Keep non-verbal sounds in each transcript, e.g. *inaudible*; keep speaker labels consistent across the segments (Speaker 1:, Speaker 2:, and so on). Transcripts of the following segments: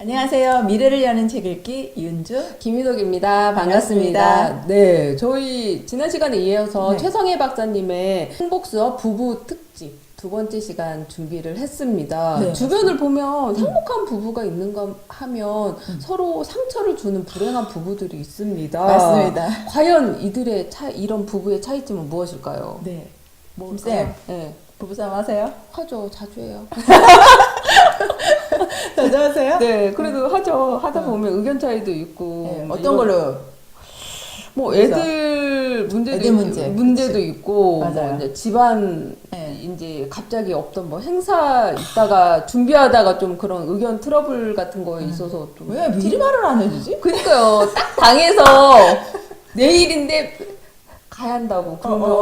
Speaker 1: 안녕하세요. 미래를 여는 책 읽기 이은주.
Speaker 2: 김희덕입니다.
Speaker 1: 반갑습니다.
Speaker 2: 반갑습니다. 네, 저희 지난 시간에 이어서
Speaker 1: 네.
Speaker 2: 최성애 박사님의 행복 수업 부부 특집 두 번째 시간 준비를 했습니다.
Speaker 1: 네,
Speaker 2: 주변을 보면 행복한 부부가 있는가 하면 서로 상처를 주는 불행한 부부들이 있습니다.
Speaker 1: 맞습니다.
Speaker 2: 과연 이들의 차, 이런 부부의 차이점은 무엇일까요?
Speaker 1: 네.
Speaker 2: 뭐
Speaker 1: 쌤.
Speaker 2: 네.
Speaker 1: 부부싸움 하세요?
Speaker 2: 하죠. 자주 해요. *laughs* *laughs*
Speaker 1: 자주 하세요?
Speaker 2: 네, 그래도 하죠. 하다 보면 의견 차이도 있고.
Speaker 1: 네,
Speaker 2: 뭐
Speaker 1: 어떤
Speaker 2: 이런-
Speaker 1: 걸로?
Speaker 2: 뭐 애들 문제도
Speaker 1: 애들
Speaker 2: 있-
Speaker 1: 문제,
Speaker 2: 문제도. 있고
Speaker 1: 맞아요.
Speaker 2: 뭐 이제 집안
Speaker 1: 네.
Speaker 2: 이제 갑자기 없던 뭐 행사 있다가 준비하다가 좀 그런 의견 트러블 같은 거에 있어서 좀
Speaker 1: 왜 미리 말을 안 해주지?
Speaker 2: 그러니까요 딱 당해서 내일인데 가야 한다고 그러면
Speaker 1: 어,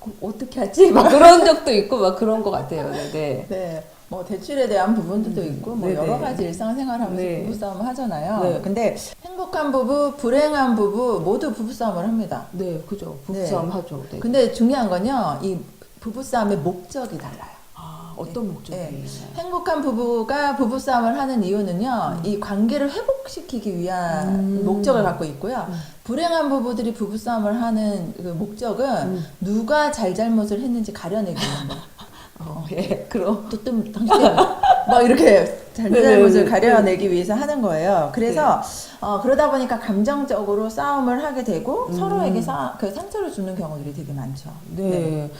Speaker 2: 어, 어떻게 하지 막 그런 적도 있고 막 그런 것 같아요 네, 네.
Speaker 1: 네. 뭐 대출에 대한 부분들도 있고 뭐
Speaker 2: 네,
Speaker 1: 여러
Speaker 2: 네.
Speaker 1: 가지 일상생활하면서
Speaker 2: 네.
Speaker 1: 부부싸움을 하잖아요.
Speaker 2: 네.
Speaker 1: 근데 행복한 부부, 불행한 부부 모두 부부싸움을 합니다.
Speaker 2: 네 그죠 부부싸움 하죠 네.
Speaker 1: 근데 중요한 건요. 이 부부싸움의 목적이 달라요.
Speaker 2: 아, 어떤 목적이
Speaker 1: 네. 행복한 부부가 부부싸움을 하는 이유는요, 이 관계를 회복시키기 위한
Speaker 2: 음.
Speaker 1: 목적을 갖고 있고요.
Speaker 2: 음.
Speaker 1: 불행한 부부들이 부부싸움을 하는 그 목적은
Speaker 2: 음.
Speaker 1: 누가 잘잘못을 했는지 가려내기 위한 거. *laughs*
Speaker 2: 어, 예 그럼
Speaker 1: 또 뜸, 당신, 막 이렇게 잘잘못을
Speaker 2: 네네네.
Speaker 1: 가려내기 위해서 하는 거예요. 그래서,
Speaker 2: 네.
Speaker 1: 어, 그러다 보니까 감정적으로 싸움을 하게 되고
Speaker 2: 음.
Speaker 1: 서로에게 싸, 그 상처를 주는 경우들이 되게 많죠.
Speaker 2: 네.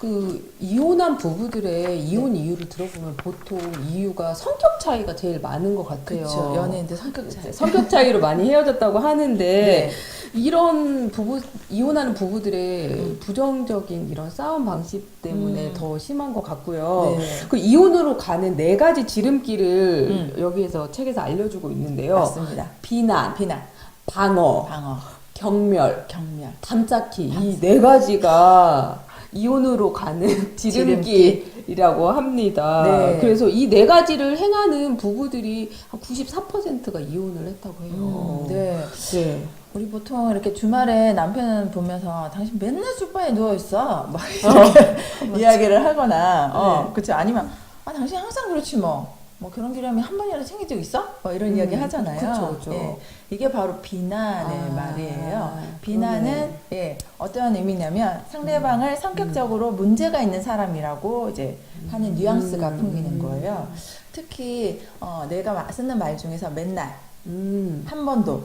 Speaker 2: 그 이혼한 부부들의 이혼 이유를 들어보면 보통 이유가 성격 차이가 제일 많은 것 같아요.
Speaker 1: 그렇죠. 연예인들 성격 차이.
Speaker 2: 네, 성격 차이로 많이 헤어졌다고 하는데 *laughs*
Speaker 1: 네.
Speaker 2: 이런 부부 이혼하는 부부들의 부정적인 이런 싸움 방식 때문에
Speaker 1: 음.
Speaker 2: 더 심한 것 같고요.
Speaker 1: 네.
Speaker 2: 그 이혼으로 가는 네 가지 지름길을
Speaker 1: 음.
Speaker 2: 여기에서 책에서 알려주고 있는데요.
Speaker 1: 맞습니다.
Speaker 2: 비난,
Speaker 1: 비난,
Speaker 2: 방어,
Speaker 1: 방어,
Speaker 2: 경멸,
Speaker 1: 경멸.
Speaker 2: 담쌓기 이 네 가지가 이혼으로 가는 *laughs* 지름길이라고 합니다.
Speaker 1: 네.
Speaker 2: 그래서 이 네 가지를 행하는 부부들이 한 94%가 이혼을 했다고 해요.
Speaker 1: 음, 네.
Speaker 2: 네.
Speaker 1: 우리 보통 이렇게 주말에 남편 보면서 당신 맨날 소파에 누워 있어 막 이렇게 *laughs* 이야기를 하거나 어
Speaker 2: 네.
Speaker 1: 그렇죠 아니면 아 당신 항상 그렇지 뭐. 뭐 그런 기념이 한 번이라도 생긴 적 있어? 뭐 이런
Speaker 2: 음,
Speaker 1: 이야기 하잖아요.
Speaker 2: 그쵸, 그쵸.
Speaker 1: 예, 이게 바로 비난의
Speaker 2: 아,
Speaker 1: 말이에요. 비난은. 예, 어떠한 의미냐면 상대방을 성격적으로 문제가 있는 사람이라고 이제 하는 뉘앙스가
Speaker 2: 음,
Speaker 1: 풍기는
Speaker 2: 음.
Speaker 1: 거예요. 특히 어, 내가 마- 쓰는 말 중에서 맨날,
Speaker 2: 음.
Speaker 1: 한 번도,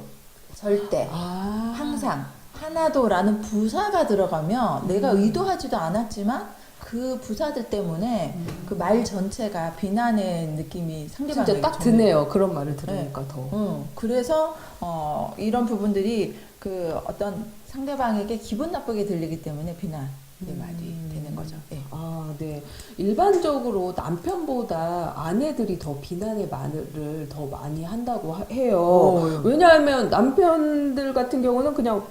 Speaker 1: 절대,
Speaker 2: 아.
Speaker 1: 항상 하나도라는 부사가 들어가면 내가
Speaker 2: 음.
Speaker 1: 의도하지도 않았지만 그 부사들 때문에 그 말 전체가 비난의 느낌이 상대방에게
Speaker 2: 진짜 딱
Speaker 1: 전해요.
Speaker 2: 드네요. 그런 말을 들으니까 더.
Speaker 1: 응, 그래서 어, 이런 부분들이 그 어떤 상대방에게 기분 나쁘게 들리기 때문에 비난의
Speaker 2: 음.
Speaker 1: 말이 되는 거죠. 예.
Speaker 2: 아, 네. 일반적으로 남편보다 아내들이 더 비난의 말을 더 많이 한다고 하- 해요.
Speaker 1: 오.
Speaker 2: 왜냐하면 남편들 같은 경우는 그냥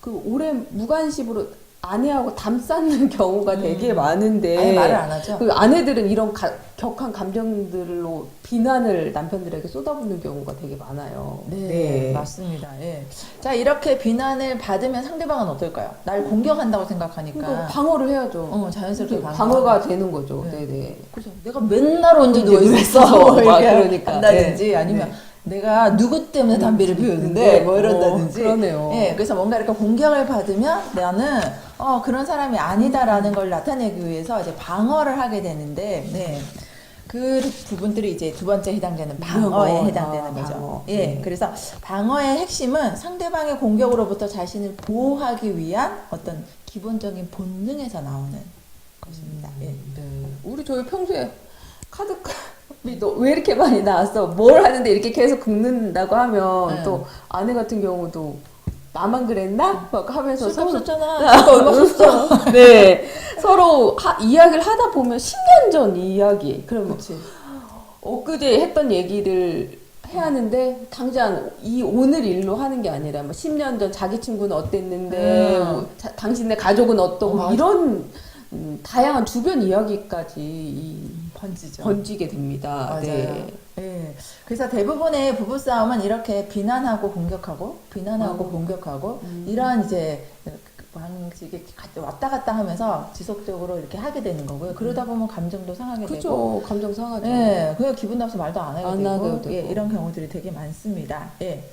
Speaker 2: 그 오래 무관심으로 아내하고 담쌓는 *laughs* 경우가 되게 많은데
Speaker 1: 아예 말을 안 하죠.
Speaker 2: 그 아내들은 이런 가- 격한 감정들로 비난을 남편들에게 쏟아붓는 경우가 되게 많아요.
Speaker 1: 네, 맞습니다. 예. 자, 이렇게 비난을 받으면 상대방은 어떨까요? 날 공격한다고 생각하니까.
Speaker 2: 그러니까 방어를 해야죠.
Speaker 1: 어, 자연스럽게
Speaker 2: 방어가. 되는 거죠.
Speaker 1: 네.
Speaker 2: 네, 네.
Speaker 1: 그죠. 내가 맨날 언제 누워
Speaker 2: 있었어. 막
Speaker 1: 이렇게
Speaker 2: 그러니까.
Speaker 1: 한다든지
Speaker 2: 네.
Speaker 1: 아니면
Speaker 2: 네.
Speaker 1: 내가 누구 때문에 담배를 피우는데
Speaker 2: 네.
Speaker 1: 뭐 이런다든지.
Speaker 2: 어, 그러네요.
Speaker 1: 예, 그래서 뭔가 이렇게 공격을 받으면 나는 어, 그런 사람이 아니다라는 걸 나타내기 위해서 이제 방어를 하게 되는데, 네. 그 부분들이 이제 두 번째 해당되는 방어에
Speaker 2: 방어.
Speaker 1: 해당되는
Speaker 2: 아,
Speaker 1: 거죠.
Speaker 2: 방어.
Speaker 1: 예,
Speaker 2: 네.
Speaker 1: 그래서 방어의 핵심은 상대방의 공격으로부터 자신을 보호하기 위한 어떤 기본적인 본능에서 나오는 것입니다. 예.
Speaker 2: 네. 우리 저희 평소에 카드값이 너왜 이렇게 많이 나왔어? 뭘 하는데 이렇게 계속 긁는다고 하면
Speaker 1: 네.
Speaker 2: 또 아내 같은 경우도 나만 그랬나? 막 하면서
Speaker 1: 쓸거
Speaker 2: 서로
Speaker 1: 없었잖아. 쓸거 얼마 썼어.
Speaker 2: 네 서로 하- 이야기를 하다 보면 10년 전 이야기 그러면. 엊그제 했던 얘기를 해야 하는데 당장 이 오늘 일로 하는 게 아니라 뭐 10년 전 자기 친구는 어땠는데
Speaker 1: 음.
Speaker 2: 뭐 자- 당신네 가족은 어떠고
Speaker 1: 어, 맞아.
Speaker 2: 이런 음, 다양한 주변 이야기까지 이
Speaker 1: 번지죠.
Speaker 2: 번지게 됩니다.
Speaker 1: 맞아요.
Speaker 2: 네.
Speaker 1: 예. 그래서 대부분의 부부 싸움은 이렇게 비난하고 공격하고 비난하고
Speaker 2: 어.
Speaker 1: 공격하고
Speaker 2: 음.
Speaker 1: 이러한 이제 방식이 왔다 갔다 하면서 지속적으로 이렇게 하게 되는 거고요. 그러다 보면 감정도 상하게 되고
Speaker 2: 그렇죠. 감정 상하죠.
Speaker 1: 네, 그냥 기분 나빠서 말도 안 하게
Speaker 2: 안
Speaker 1: 되고,
Speaker 2: 되고.
Speaker 1: 예, 이런 경우들이 되게 많습니다. 예.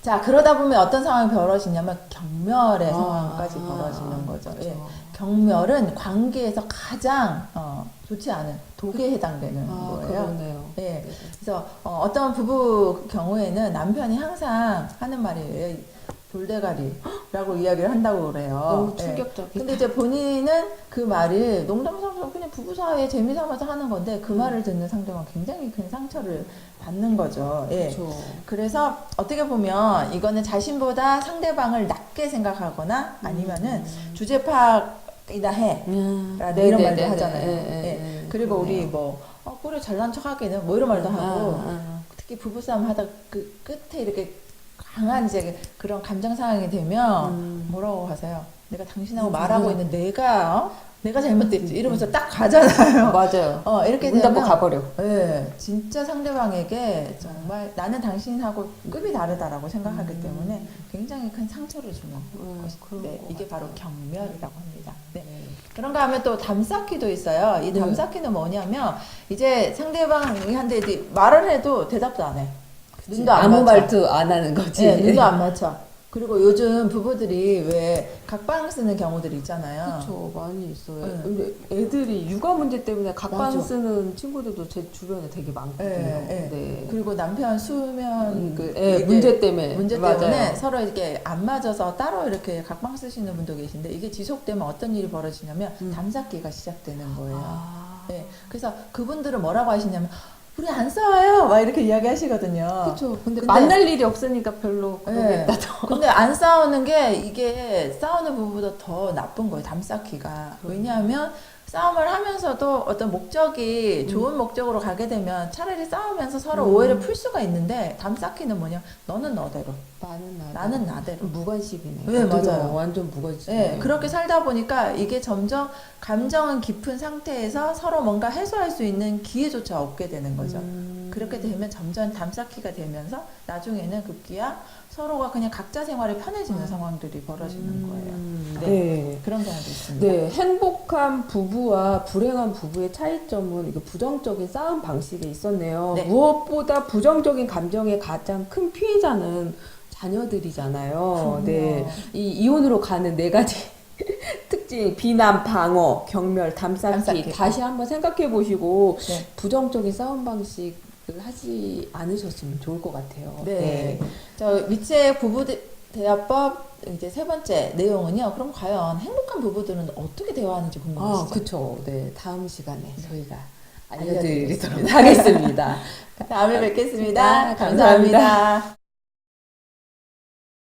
Speaker 1: 자, 그러다 보면 어떤 상황이 벌어지냐면 경멸의
Speaker 2: 아,
Speaker 1: 상황까지 벌어지는 거죠.
Speaker 2: 그렇죠.
Speaker 1: 예. 경멸은 관계에서 가장 어, 좋지 않은 독에 해당되는
Speaker 2: 아,
Speaker 1: 거예요.
Speaker 2: 그러네요.
Speaker 1: 예.
Speaker 2: 네.
Speaker 1: 그래서 어, 떤 부부 경우에는 남편이 항상 하는 말이에요. 돌대가리라고 이야기를 한다고 그래요.
Speaker 2: 너무
Speaker 1: 예.
Speaker 2: 충격적이다.
Speaker 1: 근데 이제 본인은 그 말을 농담삼아 그냥 부부 사이에 재미 삼아서 하는 건데 그 말을 듣는 상대방 굉장히 큰 상처를 받는 거죠. 예.
Speaker 2: 그렇죠.
Speaker 1: 그래서 어떻게 보면 이거는 자신보다 상대방을 낮게 생각하거나 아니면은 주제 파악이나 해.
Speaker 2: 음.
Speaker 1: 라는 이런
Speaker 2: 네네네네.
Speaker 1: 말도 하잖아요.
Speaker 2: 예,
Speaker 1: 예.
Speaker 2: 예, 예.
Speaker 1: 그리고 우리. 뭐 어, 그래 잘난 척하기는 뭐 이런 말도 하고
Speaker 2: 아, 아.
Speaker 1: 특히 부부싸움 하다 그 끝에 이렇게 강한 이제 그런 감정 상황이 되면
Speaker 2: 음.
Speaker 1: 뭐라고 하세요? 내가 당신하고
Speaker 2: 음,
Speaker 1: 말하고
Speaker 2: 음.
Speaker 1: 있는 내가 어? 내가 잘못됐지 이러면서 딱 가잖아요. *laughs*
Speaker 2: 맞아요.
Speaker 1: 어 이렇게
Speaker 2: 문 닫고
Speaker 1: 되면
Speaker 2: 가버려.
Speaker 1: 예, 진짜 상대방에게 정말 나는 당신하고 급이 다르다라고 생각하기 때문에 굉장히 큰 상처를 주는
Speaker 2: 음,
Speaker 1: 것이
Speaker 2: 그런
Speaker 1: 네,
Speaker 2: 것
Speaker 1: 이게 바로. 경멸이라고 합니다. 네.
Speaker 2: 네.
Speaker 1: 그런가 하면 또 담쌓기도 있어요. 이
Speaker 2: 네.
Speaker 1: 담쌓기는 뭐냐면 이제 상대방이 한테 이제 말을 해도 대답도 안 해. 눈도 안
Speaker 2: 아무
Speaker 1: 맞춰.
Speaker 2: 말도 안 하는 거지.
Speaker 1: 네, 눈도 안 맞춰. 그리고 요즘 부부들이 왜 각방 쓰는 경우들이 있잖아요.
Speaker 2: 그렇죠 많이 있어요.
Speaker 1: 네.
Speaker 2: 근데 애들이 육아 문제 때문에 각방
Speaker 1: 맞아.
Speaker 2: 쓰는 친구들도 제 주변에 되게 많거든요.
Speaker 1: 네, 네.
Speaker 2: 네.
Speaker 1: 그리고 남편 수면
Speaker 2: 음, 그, 예,
Speaker 1: 이게
Speaker 2: 문제 때문에
Speaker 1: 문제
Speaker 2: 맞아요.
Speaker 1: 때문에 서로 이렇게 안 맞아서 따로 이렇게 각방 쓰시는 분도 계신데 이게 지속되면 어떤 일이 벌어지냐면
Speaker 2: 음.
Speaker 1: 담쌓기가 시작되는 거예요.
Speaker 2: 아,
Speaker 1: 네, 그래서 그분들은 뭐라고 하시냐면 우리 안 싸워요 막 이렇게 이야기하시거든요.
Speaker 2: 그렇죠. 근데,
Speaker 1: 근데-
Speaker 2: 만날 일이 없으니까 별로
Speaker 1: 네. 근데 안 싸우는 게 이게 싸우는 부부보다 더 나쁜 거예요. 담쌓기가. 왜냐하면 싸움을 하면서도 어떤 목적이 좋은 목적으로 가게 되면 차라리 싸우면서 서로
Speaker 2: 음.
Speaker 1: 오해를 풀 수가 있는데 담쌓기는 뭐냐? 너는 너대로,
Speaker 2: 나는 나.
Speaker 1: 나는 나대로.
Speaker 2: 무관심이네.
Speaker 1: 네,
Speaker 2: 어떻게
Speaker 1: 맞아요.
Speaker 2: 보면 완전 무관심.
Speaker 1: 네, 그렇게 살다 보니까 이게 점점 감정은 깊은 상태에서 서로 뭔가 해소할 수 있는 기회조차 없게 되는 거죠.
Speaker 2: 음.
Speaker 1: 그렇게 되면 점점 담쌓기가 되면서 나중에는 급기야 서로가 그냥 각자 생활이 편해지는 상황들이 벌어지는 거예요.
Speaker 2: 음,
Speaker 1: 네.
Speaker 2: 네.
Speaker 1: 그런 경우도 있습니다.
Speaker 2: 네, 행복한 부부와 불행한 부부의 차이점은 이게 부정적인 싸움 방식에 있었네요.
Speaker 1: 네.
Speaker 2: 무엇보다 부정적인 감정의 가장 큰 피해자는 자녀들이잖아요.
Speaker 1: 그럼요.
Speaker 2: 네, 이 이혼으로 가는 네 가지 *laughs* 특징 비난, 방어, 경멸, 담쌓기,
Speaker 1: 담쌓기.
Speaker 2: 다시 한번 생각해 보시고
Speaker 1: 네.
Speaker 2: 부정적인 싸움 방식을 하지 않으셨으면 좋을 것 같아요.
Speaker 1: 네. 저 미체 부부 대- 대화법 이제 세 번째 내용은요. 그럼 과연 행복한 부부들은 어떻게 대화하는지
Speaker 2: 아,
Speaker 1: 궁금하시죠?
Speaker 2: 그쵸. 네, 다음 시간에 저희가
Speaker 1: 알려드리겠습니다.
Speaker 2: 알려드리도록 하겠습니다. *laughs*
Speaker 1: 다음에 뵙겠습니다
Speaker 2: 감사합니다.
Speaker 1: 감사합니다.